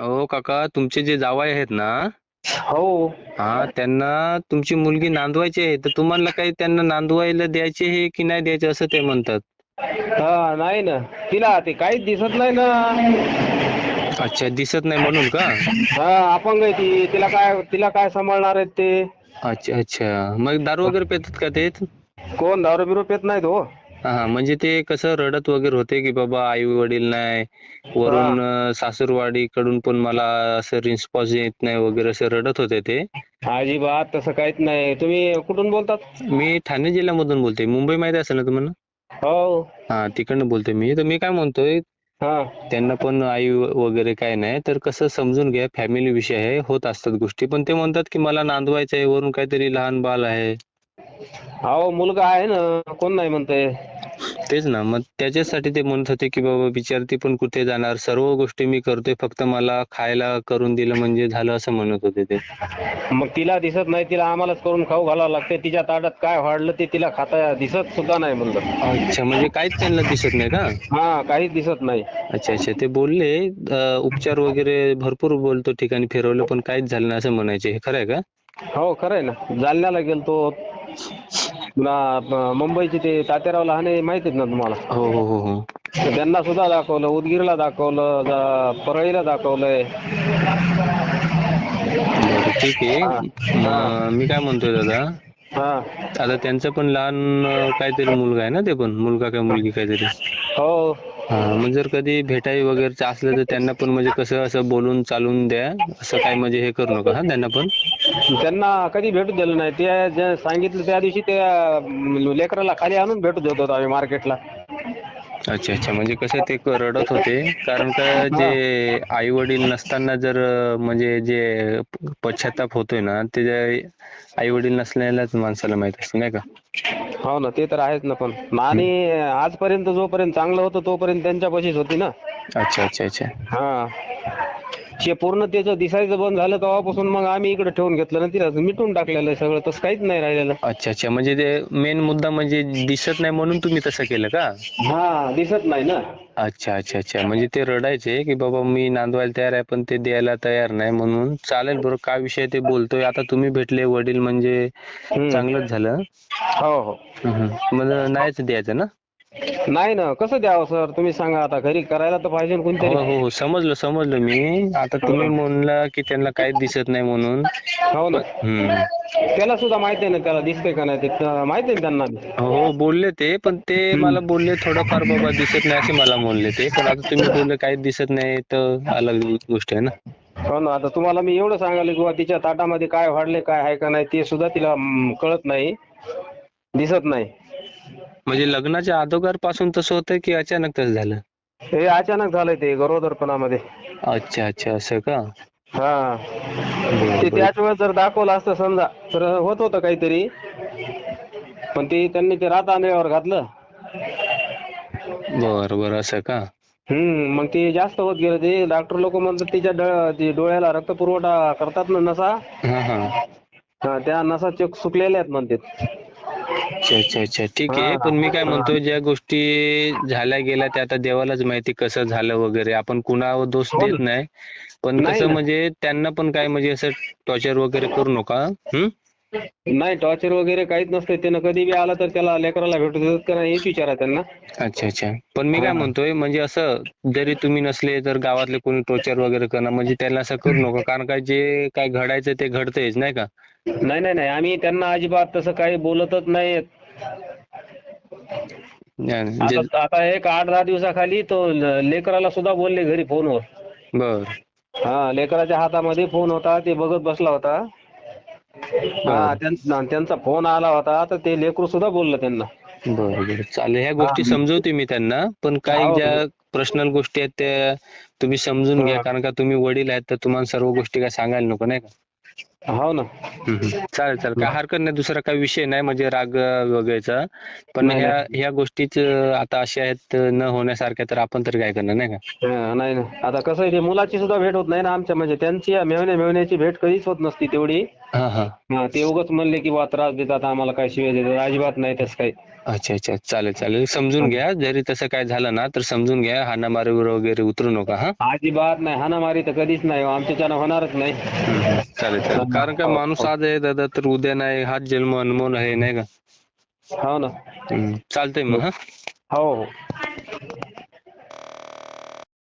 अहो काका तुमचे जे जावई आहेत ना हो. हा त्यांना तुमची मुलगी नांदवायची आहे तर तुम्हाला काही त्यांना नांदवायला द्यायचे आहे की नाही द्यायचे असं ते म्हणतात? हा नाही ना. तिला ते काहीच दिसत नाही ना. अच्छा दिसत नाही म्हणून का? हा अपंग आहे ती. तिला काय तिला काय सांभाळणार आहेत ते? अच्छा अच्छा. मग दारू वगैरे पितात का ते? कोण दारू बिरू पेत नाहीत हो. हा म्हणजे ते कसं रडत वगैरे होते की बाबा आई वडील नाही वरून अं, सासूरवाडीकडून पण मला असं रिस्पॉन्स येत नाही वगैरे असं रडत होते ते. अजिबात तसं काहीच नाही. तुम्ही कुठून बोलतात? मी ठाणे जिल्ह्यामधून बोलतोय. मुंबई माहिती असेल ना तुम्हाला? हो. हा तिकडनं बोलतोय मी. तर मी काय म्हणतोय हा. त्यांना पण आई वगैरे काय नाही. तर कसं समजून घ्या फॅमिली विषय आहे होत असतात गोष्टी. पण ते म्हणतात की मला नांदवायचं आहे वरून काहीतरी लहान बाल आहे. अहो मुलगा आहे ना. कोण नाही म्हणतंय? तेच ना. मग त्याच्यासाठी ते म्हणत होते की बाबा विचारती पण कुठे जाणार? सर्व गोष्टी मी करतोय. फक्त मला खायला करून दिलं म्हणजे झालं असं म्हणत होते ते. मग तिला दिसत नाही. तिला आम्हालाच करून खाऊ घालावं लागते तिच्या ताटात काय वाढलं ते तिला खाता दिसत सुद्धा नाही म्हणलं. अच्छा. म्हणजे काहीच त्यांना दिसत नाही का? हा काहीच दिसत नाही. अच्छा अच्छा. ते बोलले अं, उपचार वगैरे भरपूर बोलतो ठिकाणी फिरवलं पण काहीच झालं नाही असं म्हणायचे. हे खरं आहे का? हो खरं आहे ना. जालन्याला गेलतो. पुन्हा मुंबईचे ते तात्याराव लहाने माहिती आहेत ना तुम्हाला? हो हो हो हो. तर त्यांना सुद्धा दाखवलं उदगीरला दाखवलं जा- परळीला दाखवलंय. बरं ठीक आहे. मी काय म्हणतोय दादा? हा. आता त्यांचं पण लहान अं, काहीतरी मुलगा आहे ना ते पण? मुलगा काय मुलगी काहीतरी? हो. हा मग जर कधी भेटाई वगैरे असलं तर त्यांना पण म्हणजे कसं असं बोलून चालून द्या असं काय म्हणजे हे करू नका हा त्यांना पण. त्यांना कधी भेटू दिलं नाही. ते जे सांगितलं त्या दिवशी ते अं, लेकराला खाली आणून भेटू देत होतो आम्ही मार्केटला. अच्छा अच्छा. म्हणजे कसं ते क- रडत होते. कारण का जे आई वडील नसताना जर अं, म्हणजे जे प- पश्चाताप होतोय ना ते आई वडील नसलेल्याच माणसाला माहीत असते नाही का? हो ना ते तर आहेच ना पण. आणि आजपर्यंत जोपर्यंत चांगलं होतं तोपर्यंत त्यांच्यापाशीच होती ना. अच्छा अच्छा अच्छा. हा. ते पूर्ण त्याचं दिसायचं बंद झालं तेव्हापासून मग आम्ही इकडे ठेवून घेतलं ना तिला. मिटून टाकलेलं आहे सगळं तसं काहीच नाही राहिलेलं. अच्छा अच्छा. म्हणजे ते मेन मुद्दा म्हणजे दिसत नाही म्हणून तुम्ही तसं केलं का? हा दिसत नाही ना. अच्छा अच्छा अच्छा. म्हणजे ते रडायचे की बाबा मी नांदवायला तयार आहे पण ते द्यायला तयार नाही म्हणून. चालेल बरं काय विषय ते बोलतोय. आता तुम्ही भेटले वडील म्हणजे. चांगलंच झालं. हो हो. मग नाहीच द्यायचं ना? नाही ना. कसं द्यावं सर? तुम्ही सांगा आता. घरी करायला तर पाहिजे ना हो कोणतरी. हो हो समजलं समजलं मी. आता तुम्ही म्हणला की त्यांना काहीच दिसत नाही म्हणून. हो ना. हम्म. त्याला सुद्धा माहिती आहे ना त्याला दिसतंय का नाही ते? माहिती आहे ना त्यांना हो हो. बोलले ते पण ते मला बोलले थोडंफार बाबा दिसत नाही असे मला बोलले ते. पण आता तुम्ही बोलले काहीच दिसत नाही तर अलग गोष्ट आहे ना. हो ना. आता तुम्हाला मी एवढं सांगायला किंवा तिच्या ताटामध्ये काय वाढले काय आहे का नाही ते सुद्धा तिला हम्म, कळत नाही. दिसत नाही. म्हणजे लग्नाच्या अगोदरपासून तसं होतं की अचानक तसं झालं? हे अचानक झालंय ते गरोदरपणामध्ये. अच्छा अच्छा असं का? हा. ते. त्याच वेळेस जर दाखवलं असतं समजा तर होत होतं काहीतरी. पण ते त्यांनी ते रात आंधळ्यावर घातलं. बरं बरं असं का? हम्म मग ते जास्त होत गेलं ते. डॉक्टर लोक म्हणतात तिच्या ड- ते डोळ्याला रक्त पुरवठा करतात ना नसा. हा हा. हा, त्या नसा चुक सुकलेल्या आहेत म्हणतात. अच्छा अच्छा अच्छा. ठीक आहे. पण मी काय म्हणतो ज्या गोष्टी झाल्या गेल्या त्या आता देवालाच माहिती कसं झालं वगैरे. आपण कुणावर दोष हो देत. नाही. पण नाही कसं ना. म्हणजे त्यांना पण काय म्हणजे असं टॉर्चर वगैरे करू नका हम्म नाही टॉर्चर वगैरे काहीच नसतंय त्यानं कधी बी आला तर त्याला लेकराला भेटू देतात का नाही हेच विचारा त्यांना. अच्छा अच्छा. पण मी काय हा. म्हणतोय म्हणजे असं जरी तुम्ही नसले तर गावातले कोणी टॉर्चर वगैरे करणार म्हणजे त्यांना असं करू नका. कारण काय जे काय घडायचं ते घडतंयच नाही का? नाही नाही नाही. आम्ही त्यांना अजिबात तसं काही बोलतच नाही. आता आता एक आठ दहा दिवसाखाली तो ल- लेकराला सुद्धा बोलले घरी फोनवर. बर. हा लेकराच्या हातामध्ये फोन होता ते बघत बसला होता. हा त्यां- त्यांचा फोन आला होता तर ते लेकरू सुद्धा बोललं त्यांना. बरं बरं. चालेल ह्या गोष्टी हा. समजवते मी त्यांना पण काही हो. ज्या पर्सनल गोष्टी आहेत त्या तुम्ही समजून घ्या हा. कारण का तुम्ही वडील आहेत तर तुम्हाला सर्व गोष्टी काय सांगायला नको नाही का? हो ना. चालेल चालेल. काय हरकत नाही. दुसरा काही विषय नाही म्हणजे राग वगैरेचा. पण ह्या ह्या गोष्टीच आता अशा आहेत न होण्यासारख्या तर आपण तर काय करणार नाही का? हा, नाही ना आता कसं आहे ते मुलाची सुद्धा भेट होत नाही ना आमच्या. म्हणजे त्यांची या मेवण्या मेवण्याची भेट कधीच होत नसती तेवढी. हा हा. हा ते उगाच म्हणले की बा त्रास देतात आम्हाला काय शिवाय देतात. अजिबात नाही तसं काही. अच्छा अच्छा. चालेल चालेल. समजून घ्या. जरी तसं काय झालं ना तर समजून घ्या. हाणामारीवर वगैरे उतरू नका हा. अजिबात नाही. हाणामारी तर कधीच नाही. आमच्याच्यानं होणारच नाही. हम्म, हम्म. चालेल चालेल. कारण का माणूस आज आहे दादा तर उद्या नाही हाच जन्म अनमोल आहे नाही का हो ना हम्म, चालतंय मग हा हो हो